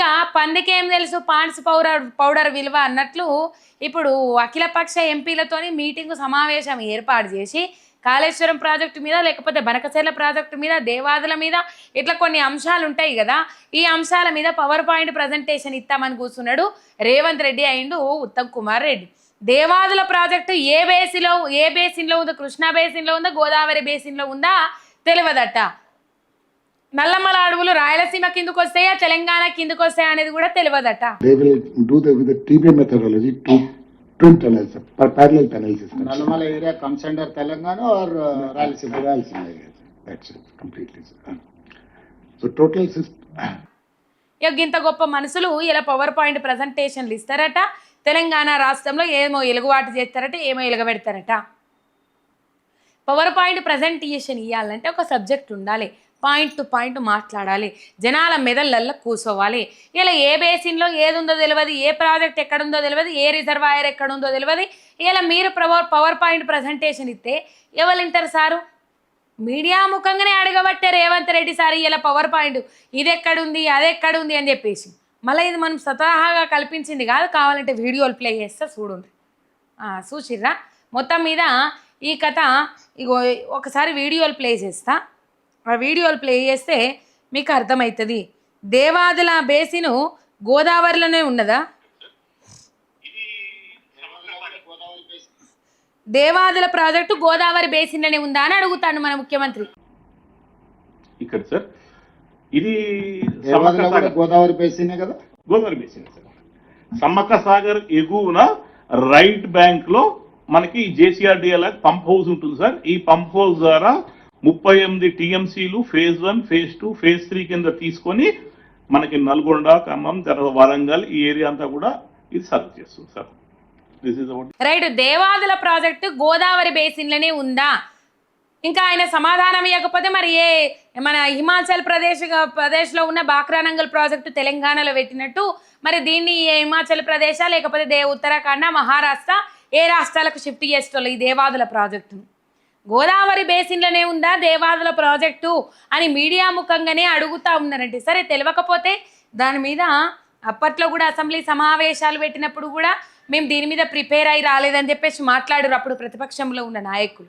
ఇక పందికేం తెలుసు? Pond's powder powder విలువ అన్నట్లు ఇప్పుడు అఖిలపక్ష ఎంపీలతోని మీటింగ్ సమావేశం ఏర్పాటు చేసి కాళేశ్వరం ప్రాజెక్టు మీద లేకపోతే బనకచెర్ల ప్రాజెక్టు మీద దేవాదుల మీద ఇట్లా కొన్ని అంశాలు ఉంటాయి కదా. ఈ అంశాల మీద పవర్ పాయింట్ ప్రజెంటేషన్ ఇస్తామని కూర్చున్నాడు రేవంత్ రెడ్డి అయిండు ఉత్తమ్ కుమార్ రెడ్డి. దేవాదుల ప్రాజెక్టు ఏ బేసిలో ఏ బేసిన్లో ఉందో కృష్ణా బేసిన్లో ఉందో గోదావరి బేసిన్లో ఉందా? తెలియదట. నల్లమ్మల అడవులు రాయలసీమ కిందకు వస్తాయా? తెలంగాణ కిందకు వస్తాయా అనేది కూడా తెలియదట. ఇంత గొప్ప మనుషులు ఇలా పవర్ పాయింట్ ప్రెసెంటేషన్లు ఇస్తారట. తెలంగాణ రాష్ట్రంలో ఏమో ఎలుగుబాటు చేస్తారట ఏమో ఎలుగబెడతారట. పవర్ పాయింట్ ప్రెసెంటేషన్ ఇవ్వాలంటే ఒక సబ్జెక్ట్ ఉండాలి. పాయింట్ టు పాయింట్ మాట్లాడాలి. జనాల మెదళ్ళల్లో కూర్చోవాలి ఇలా ఏ బేసిన్లో ఏది ఉందో తెలియదు ఏ ప్రాజెక్ట్ ఎక్కడుందో తెలియదు ఏ రిజర్వాయర్ ఎక్కడుందో తెలియదు ఇలా మీరు పవర్ పవర్ పాయింట్ ప్రజెంటేషన్ ఇస్తే ఎవరు వింటారు సారు? మీడియా ముఖంగానే అడగబట్టే రేవంత్ రెడ్డి సార్ ఇలా పవర్ పాయింట్ ఇది ఎక్కడుంది అది ఎక్కడుంది అని చెప్పేసి. మళ్ళీ ఇది మనం స్వతహాగా కల్పించింది కాదు కావాలంటే వీడియోలు ప్లే చేస్తే చూడండి. చూసిర్రా? మొత్తం మీద ఈ కథ ఇగో ఒకసారి వీడియోలు ప్లే చేస్తా. ఆ వీడియోలు ప్లే చేస్తే మీకు అర్థమవుతుంది దేవాదుల బేసిను గోదావరిలోనే ఉన్నదా? దేవాదుల ప్రాజెక్టు గోదావరి బేసిన్లోనే ఉందా అని అడుగుతాను మన ముఖ్యమంత్రి. ఇక్కడ సార్ ఇది గోదావరి బేసినే కదా? Godavari basin sir. Sammakka Sagar ఎగువన రైట్ బ్యాంక్లో మనకి జేసీఆర్డిఎల్ పంప్ హౌస్ ఉంటుంది సార్. ఈ పంప్ హౌస్ ద్వారా ముప్పై ఎనిమిది టీఎంసీలు phase one phase two phase three కింద తీసుకొని మనకి నల్గొండ ఖమ్మం తర్వాత వరంగల్ ఈ ఏరియా అంతా కూడా ఇది సర్వ్ చేస్తుంది sir. Right Devadula project Godavari బేసిన్లోనే ఉందా? ఇంకా ఆయన సమాధానం ఇవ్వకపోతే మరి ఏ మన హిమాచల్ ప్రదేశ్ ప్రదేశ్లో ఉన్న బాక్రానంగల్ ప్రాజెక్టు తెలంగాణలో పెట్టినట్టు మరి దీన్ని ఏ హిమాచల్ ప్రదేశ లేకపోతే దే ఉత్తరాఖండ మహారాష్ట్ర ఏ రాష్ట్రాలకు షిఫ్ట్ చేసేటోళ్ళు ఈ దేవాదుల ప్రాజెక్టును? గోదావరి బేసిన్లోనే ఉందా దేవాదుల ప్రాజెక్టు అని మీడియా ముఖంగానే అడుగుతా ఉన్నారంటే సరే తెలియకపోతే దాని మీద అప్పట్లో కూడా అసెంబ్లీ సమావేశాలు పెట్టినప్పుడు కూడా మేము దీని మీద ప్రిపేర్ అయి రాలేదని చెప్పేసి మాట్లాడారు అప్పుడు ప్రతిపక్షంలో ఉన్న నాయకులు.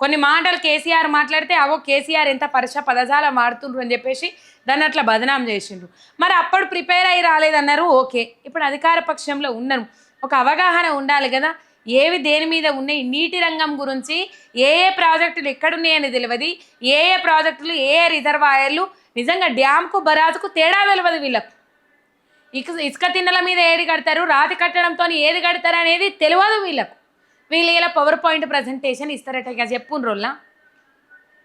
కొన్ని మాటలు కేసీఆర్ మాట్లాడితే అవో కేసీఆర్ ఎంత పరుష పదజాలం వాడుతుండ్రు అని చెప్పేసి దాన్ని అట్లా బదనాం చేసిండ్రు. మరి అప్పుడు ప్రిపేర్ అయి రాలేదన్నారు ఓకే. ఇప్పుడు అధికార పక్షంలో ఉన్నాను ఒక అవగాహన ఉండాలి కదా. ఏవి దేని మీద ఉన్నాయి? నీటి రంగం గురించి ఏ ఏ ప్రాజెక్టులు ఎక్కడున్నాయని తెలియదు. ఏ ఏ ప్రాజెక్టులు ఏ ఏ రిజర్వాయర్లు నిజంగా డ్యామ్కు బరాజుకు తేడా తెలియదు వీళ్ళకు. ఇక ఇసుక తిన్నెల మీద ఏది కడతారు? రాతి కట్టడంతో ఏది కడతారు అనేది తెలియదు వీళ్ళకు. వీళ్ళు ఇలా పవర్ పాయింట్ ప్రజెంటేషన్ ఇస్తారట ఇక చెప్పుండ్రోల్లా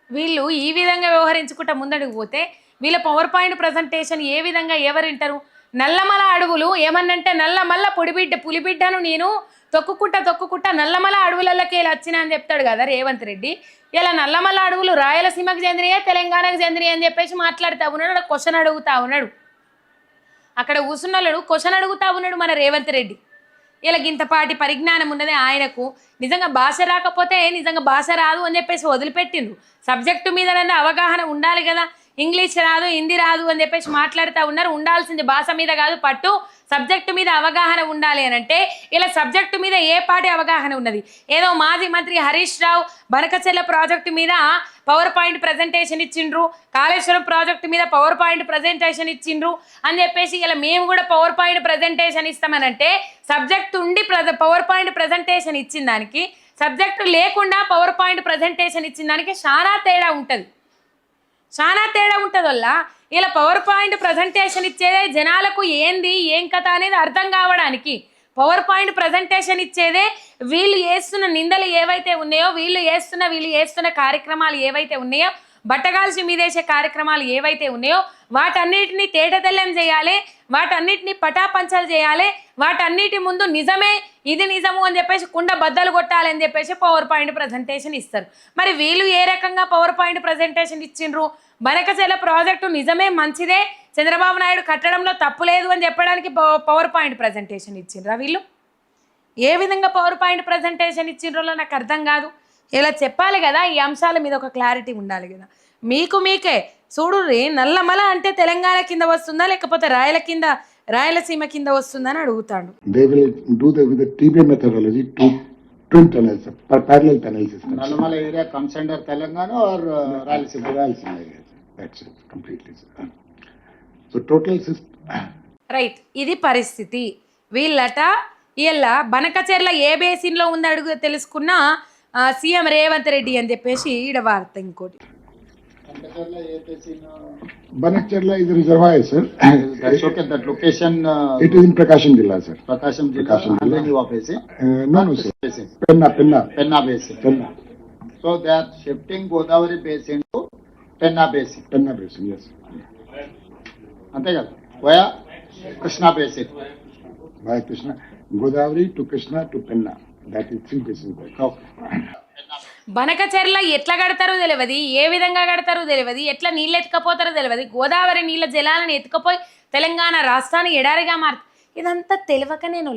వీళ్ళు ఈ విధంగా వ్యవహరించుకుంటా ముందడుగు పోతే వీళ్ళ పవర్ పాయింట్ ప్రజెంటేషన్ ఏ విధంగా ఎవరు వింటారు నల్లమల అడవులు ఏమన్నంటే నల్లమల్ల పొడిబిడ్డ పులిబిడ్డను నేను తొక్కుకుంటా తొక్కుకుంటా నల్లమల అడవులలోకి ఇలా వచ్చిన అని చెప్తాడు కదా రేవంత్ రెడ్డి. ఇలా నల్లమల అడవులు రాయలసీమకు చెందినయే తెలంగాణకు చెందినవి అని చెప్పేసి మాట్లాడుతూ ఉన్నాడు క్వశ్చన్ అడుగుతా ఉన్నాడు. అక్కడ కూర్చున్నోళ్ళడు క్వశ్చన్ అడుగుతా ఉన్నాడు మన రేవంత్ రెడ్డి. ఇలా గింతపాటి పరిజ్ఞానం ఉన్నది ఆయనకు. నిజంగా భాష రాకపోతే నిజంగా భాష రాదు అని చెప్పేసి వదిలిపెట్టిండ్రు సబ్జెక్టు మీద అవగాహన ఉండాలి కదా. ఇంగ్లీష్ రాదు హిందీ రాదు అని చెప్పేసి మాట్లాడుతూ ఉన్నారు. ఉండాల్సింది భాష మీద కాదు పట్టు సబ్జెక్టు మీద అవగాహన ఉండాలి అని అంటే ఇలా సబ్జెక్టు మీద ఏ పాటి అవగాహన ఉన్నది? ఏదో మాజీ మంత్రి హరీష్ రావు బనకచెల్ల ప్రాజెక్టు మీద పవర్ పాయింట్ ప్రజెంటేషన్ ఇచ్చిండ్రు. కాళేశ్వరం ప్రాజెక్టు మీద పవర్ పాయింట్ ప్రజెంటేషన్ ఇచ్చిండ్రు అని చెప్పేసి ఇలా మేము కూడా పవర్ పాయింట్ ప్రజెంటేషన్ ఇస్తామనంటే సబ్జెక్ట్ ఉండి పవర్ పాయింట్ ప్రజెంటేషన్ ఇచ్చిన దానికి సబ్జెక్టు లేకుండా పవర్ పాయింట్ ప్రజెంటేషన్ ఇచ్చిన దానికి చాలా తేడా ఉంటుంది. చాలా తేడా ఉంటుంది వల్ల ఇలా పవర్ పాయింట్ ప్రజెంటేషన్ ఇచ్చేదే జనాలకు ఏంది ఏం కథ అనేది అర్థం కావడానికి. పవర్ పాయింట్ ప్రజెంటేషన్ ఇచ్చేదే వీళ్ళు చేస్తున్న నిందలు ఏవైతే ఉన్నాయో వీళ్ళు చేస్తున్న వీళ్ళు చేస్తున్న కార్యక్రమాలు ఏవైతే ఉన్నాయో బట్టగాల్సి మీదేసే కార్యక్రమాలు ఏవైతే ఉన్నాయో వాటన్నిటిని తేటతెల్లం చేయాలి వాటన్నిటిని పటాపంచలు చేయాలి వాటన్నిటి ముందు నిజమే ఇది నిజము అని చెప్పేసి కుండ బద్దలు కొట్టాలని చెప్పేసి పవర్ పాయింట్ ప్రజెంటేషన్ ఇస్తారు. మరి వీళ్ళు ఏ రకంగా పవర్ పాయింట్ ప్రజెంటేషన్ ఇచ్చిండ్రు? బనకచెల ప్రాజెక్టు నిజమే మంచిదే చంద్రబాబు నాయుడు కట్టడంలో తప్పు లేదు అని చెప్పడానికి పవర్ పాయింట్ ప్రజెంటేషన్ ఇచ్చిండ్రా వీళ్ళు? ఏ విధంగా పవర్ పాయింట్ ప్రజెంటేషన్ ఇచ్చిండ్రో నాకు అర్థం కాదు. ఇలా చెప్పాలి కదా ఈ అంశాల మీద ఒక క్లారిటీ ఉండాలి కదా. మీకు మీకే. చూడు రే నల్లమల అంటే తెలంగాణ కింద వస్తుందా లేకపోతే రాయల కింద రాయలసీమ కింద వస్తుందా అని అడుగుతాడు twin tunnels, parallel tunnels is Rayalaseema? Area. That's it, completely. So total system, right ఇది పరిస్థితి. వీళ్ళట వీళ్ళ బనకచెర్ల ఏ బేసిన్లో ఉంది అడుగు తెలుసుకున్న సీఎం రేవంత్ రెడ్డి అని చెప్పేసి ఈడ వార్త ఇంకోటి కంటకర్ల a basin Banachkarla is a reservoir, sir. That's okay that location It is in Prakasham Jilla, sir. Prakasam జిల్లా ప్రకాశం జిల్లా. హండ్రెడ్ యువ basin Uh, no, no, sir. Basin Penna, Penna, Penna basin Penna, so they are shifting Godavari basin to Penna basin Penna basin, yes. అంతే కదా via Krishna basin By Krishna, Godavari to Krishna to Penna. Banakacherla ఎట్లా కడతారో తెలియదు ఏ విధంగా కడతారో తెలియదు ఎట్లా నీళ్ళు ఎత్తుకపోతారో తెలియదు గోదావరి నీళ్ళ జలాలను ఎత్తుకపోయి తెలంగాణ రాష్ట్రాన్ని ఎడారిగా మారుతుంది ఇదంతా తెలియక నేను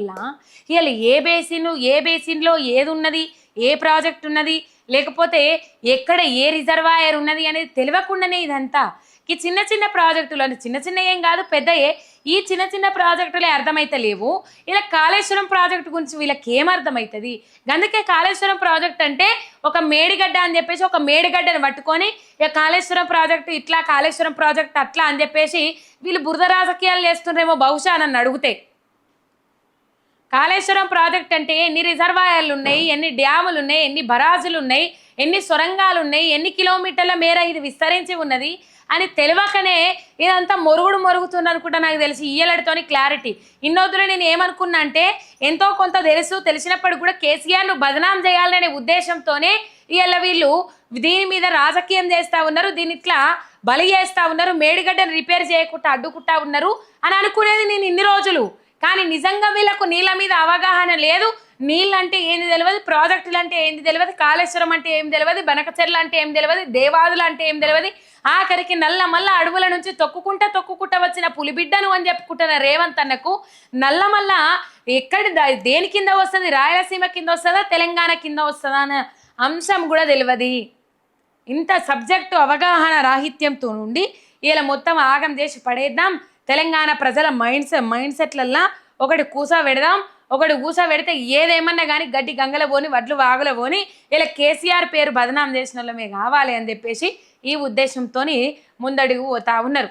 ఇవాళ ఏ బేసిన్ ఏ బేసిన్లో ఏది ఉన్నది ఏ ప్రాజెక్ట్ ఉన్నది లేకపోతే ఎక్కడ ఏ రిజర్వాయర్ ఉన్నది అనేది తెలియకుండానే ఇదంతా. ఈ చిన్న చిన్న ప్రాజెక్టులు అంటే చిన్న చిన్న ఏం కాదు పెద్దయే. ఈ చిన్న చిన్న ప్రాజెక్టులే అర్థమైతే లేవు ఇలా కాళేశ్వరం ప్రాజెక్టు గురించి వీళ్ళకి ఏం అర్థమవుతుంది అందుకే కాళేశ్వరం ప్రాజెక్ట్ అంటే ఒక మేడిగడ్డ అని చెప్పేసి ఒక మేడిగడ్డను పట్టుకొని ఇక కాళేశ్వరం ప్రాజెక్టు ఇట్లా కాళేశ్వరం ప్రాజెక్ట్ అట్లా అని చెప్పేసి వీళ్ళు బురద రాజకీయాలు చేస్తుండ్రేమో బహుశా నన్ను అడిగితే. కాళేశ్వరం ప్రాజెక్ట్ అంటే ఎన్ని రిజర్వాయర్లు ఉన్నాయి ఎన్ని డ్యాములు ఉన్నాయి ఎన్ని బరాజులు ఉన్నాయి ఎన్ని సొరంగాలు ఉన్నాయి ఎన్ని కిలోమీటర్ల మేర ఇది విస్తరించి ఉన్నది? అని తెలియకనే ఇదంతా మొరుగుడు మొరుగుతుంది అనుకుంటా నాకు తెలిసి ఇయ్యలడితోని క్లారిటీ. ఇన్నోతులు నేను ఏమనుకున్నా అంటే ఎంతో కొంత తెలుసు తెలిసినప్పుడు కూడా కేసీఆర్ను బదనాం చేయాలనే ఉద్దేశంతోనే ఇవాళ వీళ్ళు దీని మీద రాజకీయం చేస్తూ ఉన్నారు దీని ఇట్లా బలి చేస్తూ ఉన్నారు మేడిగడ్డను రిపేర్ చేయకుండా అడ్డుకుంటా ఉన్నారు అని అనుకునేది నేను ఇన్ని రోజులు. కానీ నిజంగా వీళ్ళకు నీళ్ళ మీద అవగాహన లేదు నీళ్ళు అంటే ఏంది తెలియదు ప్రాజెక్టులు అంటే ఏంది తెలియదు కాళేశ్వరం అంటే ఏం తెలియదు బనకచెర్లు అంటే ఏం తెలియదు దేవాదులు అంటే ఏం తెలియదు ఆఖరికి నల్ల మల్ల అడవుల నుంచి తొక్కుకుంటా తొక్కుకుంటా వచ్చిన పులిబిడ్డను అని చెప్పుకుంటున్న రేవంత్ అన్నకు నల్లమల్ల ఎక్కడి దా- దేని కింద వస్తుంది? రాయలసీమ కింద వస్తుందా? తెలంగాణ కింద వస్తుందా? అనే అంశం కూడా తెలియదు ఇంత సబ్జెక్టు అవగాహన రాహిత్యంతో నుండి ఇలా మొత్తం ఆగం చేసి పడేద్దాం. తెలంగాణ ప్రజల మైండ్ సెట్ మైండ్ సెట్లల్లా ఒకటి కూసా పెడదాం. ఒకడు కూసా పెడితే ఏదేమన్నా కానీ గడ్డి గంగల పోని వడ్లు వాగుల పోని ఇలా కేసీఆర్ పేరు బదనాం చేసిన వాళ్ళమే కావాలి అని చెప్పేసి ఈ ఉద్దేశంతో ముందడుగు పోతా ఉన్నారు.